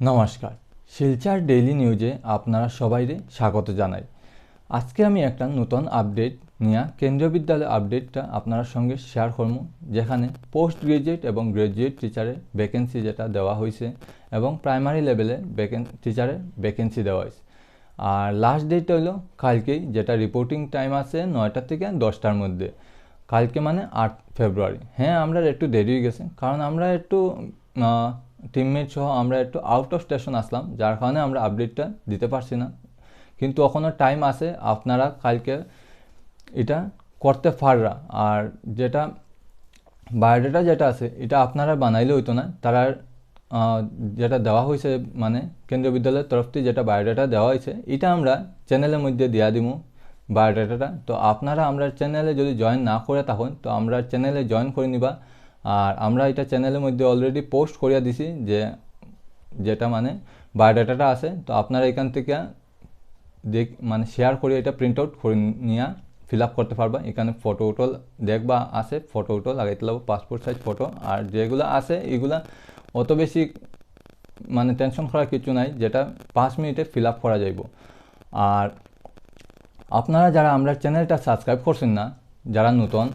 নমস্কার। শিলচার ডেইলি নিউজে আপনারা সবাইরে স্বাগত জানাই। আজকে আমি একটা নতুন আপডেট নিয়ে কেন্দ্রীয় বিদ্যালয় আপডেটটা আপনার সঙ্গে শেয়ার করব, যেখানে পোস্ট গ্রাজুয়েট এবং গ্রাজুয়েট টিচারের ভ্যাকেন্সি যেটা দেওয়া হয়েছে এবং প্রাইমারি লেভেলে ভ্যাকেন টিচারের ভ্যাকেন্সি দেওয়া হয়েছে। আর লাস্ট ডেট হলো কালকেই, যেটা রিপোর্টিং টাইম আছে নয়টা থেকে দশটার মধ্যে। কালকে মানে আট ফেব্রুয়ারি। হ্যাঁ আমরা একটু দেরি হয়ে গেছে, কারণ আমরা একটু টিমমেট সহ আমরা একটু আউট অফ স্টেশন আসলাম, যার কারণে আমরা আপডেটটা দিতে পারছি না। কিন্তু এখনও টাইম আছে, আপনারা কালকে এটা করতে পাররা। আর যেটা বায়োডাটা যেটা আছে, এটা আপনারা বানাইলে হইতো না। তারা যেটা দেওয়া হয়েছে মানে কেন্দ্রীয় বিদ্যালয়ের তরফ থেকে যেটা বায়োডাটা দেওয়া হয়েছে এটা আমরা চ্যানেলের মধ্যে দিয়া দিমু বায়োডাটাটা তো আপনারা আমরা চ্যানেলে যদি জয়েন না করে থাকুন, তো আমরা চ্যানেলে জয়েন করে নিবা। আর আমরা এটা চ্যানেলের মধ্যে অলরেডি পোস্ট করিয়া দিছি যে যেটা মানে বায়োডাটাটা আছে, তো আপনারা এখান থেকে দেখ মানে শেয়ার করে এটা প্রিন্ট আউট করে নিয়ে ফিল আপ করতে পারবা। এখানে ফটো উটো দেখবা, আছে ফটো উটো লাগাইতে লাগবো পাসপোর্ট সাইজ ফটো আর যেগুলো আছে, এগুলা অত বেশি মানে টেনশন করার কিছু নাই, যেটা পাঁচ মিনিটে ফিল আপ করা যাইব। আর আপনারা যারা আমরা চ্যানেলটা সাবস্ক্রাইব করছেন না, যারা নতুন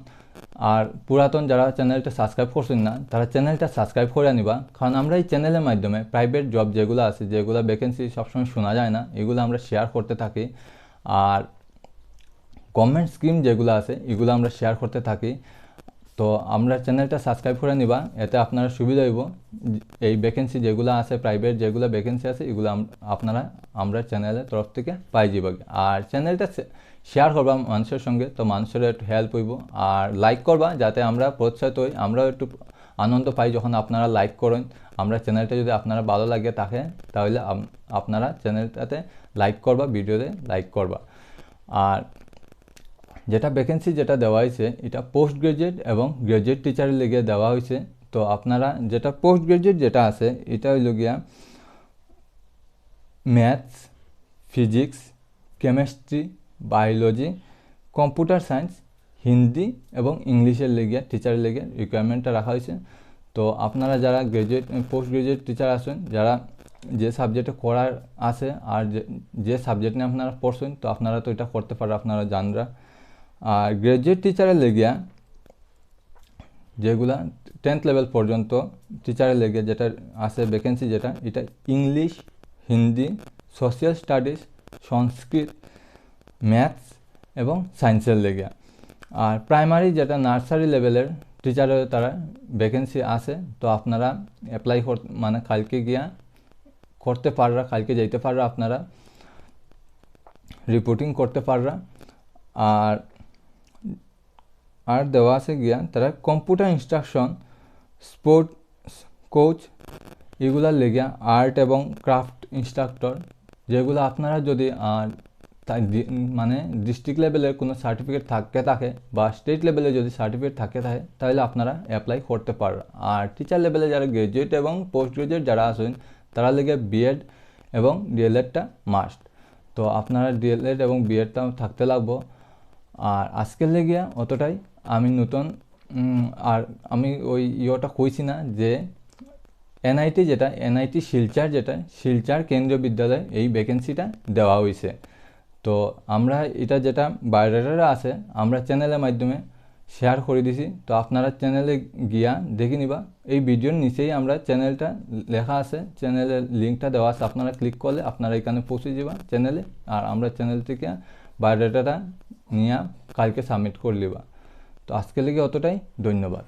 আর পুরাতন যারা চ্যানেলটা সাবস্ক্রাইব করছেন না, তারা চ্যানেলটা সাবস্ক্রাইব করে নিবা। কারণ আমরা এই চ্যানেলের মাধ্যমে প্রাইভেট জব যেগুলো আছে, যেগুলো ভ্যাকেন্সি সবসময় শোনা যায় না, এগুলো আমরা শেয়ার করতে থাকি। আর গভর্নমেন্ট স্কিম যেগুলো আছে, এগুলো আমরা শেয়ার করতে থাকি। তো আমরা চ্যানেলটা সাবস্ক্রাইব করে নিবা, এতে আপনারা সুবিধা হইব। এই ভ্যাকেন্সি যেগুলো আছে প্রাইভেট যেগুলো ভ্যাকেন্সি আছে, এগুলো আপনারা আমরা চ্যানেলের তরফ থেকে পাই যাব আর চ্যানেলটা শেয়ার করবা মানুষের সঙ্গে, তো মানুষের একটু হেল্প হইব। আর লাইক করবা, যাতে আমরা প্রোৎসাহিত হই, আমরাও একটু আনন্দ পাই যখন আপনারা লাইক করেন। আমরা চ্যানেলটা যদি আপনারা ভালো লাগে থাকে, তাহলে আপনারা চ্যানেলটাতে লাইক করবা, ভিডিওতে লাইক করবা। আর যেটা ভ্যাকেন্সি যেটা দেওয়া হয়েছে, এটা পোস্ট গ্রাজুয়েট এবং গ্রাজুয়েট টিচারের লেগে দেওয়া হয়েছে। তো আপনারা যেটা পোস্ট গ্রাজুয়েট যেটা আছে, এটা হইল গিয়া maths physics chemistry biology computer science Hindi এবং ইংলিশের লেগে টিচারের লেগে রিকোয়ারমেন্টটা রাখা হয়েছে। তো আপনারা যারা গ্রাজুয়েট পোস্ট গ্রাজুয়েট টিচার আছেন, যারা যে সাবজেক্টে করার আছে আর যে সাবজেক্ট নিয়ে আপনারা পড়ছেন, তো আপনারা তো এটা করতে পারেন, আপনারা জানরা। আর গ্রাজুয়েট টিচারের লেগিয়া যেগুলা টেন্থ লেভেল পর্যন্ত টিচারের লেগে যেটা আছে ভ্যাকেন্সি যেটা, এটা English Hindi social studies Sanskrit maths এবং সায়েন্সের লেগে আর প্রাইমারি যেটা নার্সারি লেভেলের টিচারের তারা ভ্যাকেন্সি আছে, তো আপনারা অ্যাপ্লাই কর মানে কালকে গিয়া করতে পাররা, কালকে যাইতে পাররা আপনারা রিপোর্টিং করতে পাররা। আর আর দেওয়া আছে গিয়া তারা কম্পিউটার ইনস্ট্রাকশন স্পোর্ট কোচ এগুলার লেগে আর্ট এবং ক্রাফট ইনস্ট্রাক্টর যেগুলো আপনারা যদি মানে ডিস্ট্রিক্ট লেভেলের কোনো সার্টিফিকেট থাকে থাকে বা স্টেট লেভেলে যদি সার্টিফিকেট থাকে থাকে, তাহলে আপনারা অ্যাপ্লাই করতে পারেন আর টিচার লেভেলে যারা গ্রাজুয়েট এবং পোস্ট গ্রাজুয়েট যারা আছেন, তারা লেগে বিএড এবং ডিএলএডটা মাস্ট তো আপনারা ডিএলএড এবং বিএডটা থাকতে লাগবো। আর আজকের লেগে অতটাই। আমি নতুন আর আমি ওই ইয়েটা কইছি না যে এনআইটি যেটা, এনআইটি শিলচার যেটা, শিলচার কেন্দ্রীয় বিদ্যালয়ে এই ভ্যাকেন্সিটা দেওয়া হয়েছে তো আমরা এটা যেটা বায়োডাটাটা আছে, আমরা চ্যানেলের মাধ্যমে শেয়ার করে দিছি। তো আপনারা চ্যানেলে গিয়া দেখে নিবা। এই ভিডিওর নিচেই আমরা চ্যানেলটা লেখা আছে, চ্যানেলের লিঙ্কটা দেওয়া আছে। আপনারা ক্লিক করলে আপনারা এখানে পৌঁছে যাবা চ্যানেলে। আর আমরা চ্যানেল থেকে বায়োডাটাটা নিয়ে কালকে সাবমিট করে নিবা। তো আজকে লেগে অতটাই। ধন্যবাদ।